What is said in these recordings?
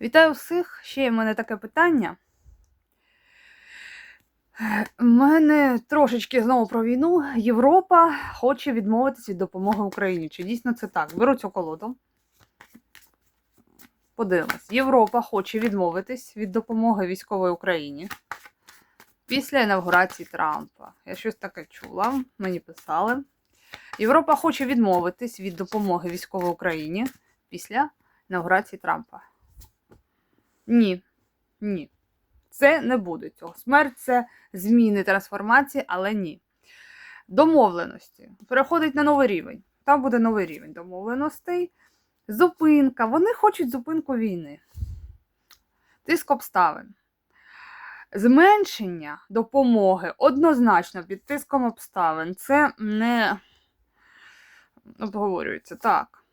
Вітаю всіх! Ще в мене таке питання. У мене трошечки знову про війну. Європа хоче відмовитись від допомоги Україні. Чи дійсно це так? Беру цю колоду. Подивимось. Європа хоче відмовитись від допомоги військової Україні після інавгурації Трампа. Я щось таке чула, мені писали. Європа хоче відмовитись від допомоги військової Україні після інавгурації Трампа. Ні. Ні. Це не буде цього. Смерть це зміни, трансформації, але ні. Домовленості. Переходить на новий рівень. Там буде новий рівень домовленостей. Зупинка. Вони хочуть зупинку війни. Тиск обставин. Зменшення допомоги однозначно під тиском обставин. Це не обговорюється так.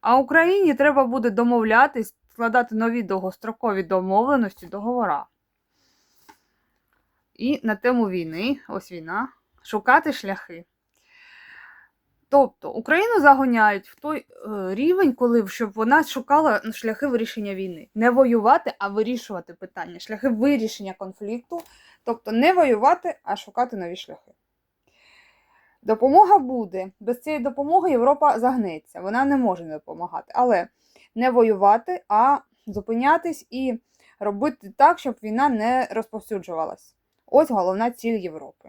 А Україні треба буде домовлятись, складати нові довгострокові домовленості, договора. І на тему війни, ось війна, шукати шляхи. Тобто Україну загоняють в той е, рівень, коли щоб вона шукала шляхи вирішення війни. Не воювати, а вирішувати питання, шляхи вирішення конфлікту. Тобто не воювати, а шукати нові шляхи. Допомога буде. Без цієї допомоги Європа загнеться. Вона не може не допомагати. Але не воювати, а зупинятись і робити так, щоб війна не розповсюджувалась. Ось головна ціль Європи.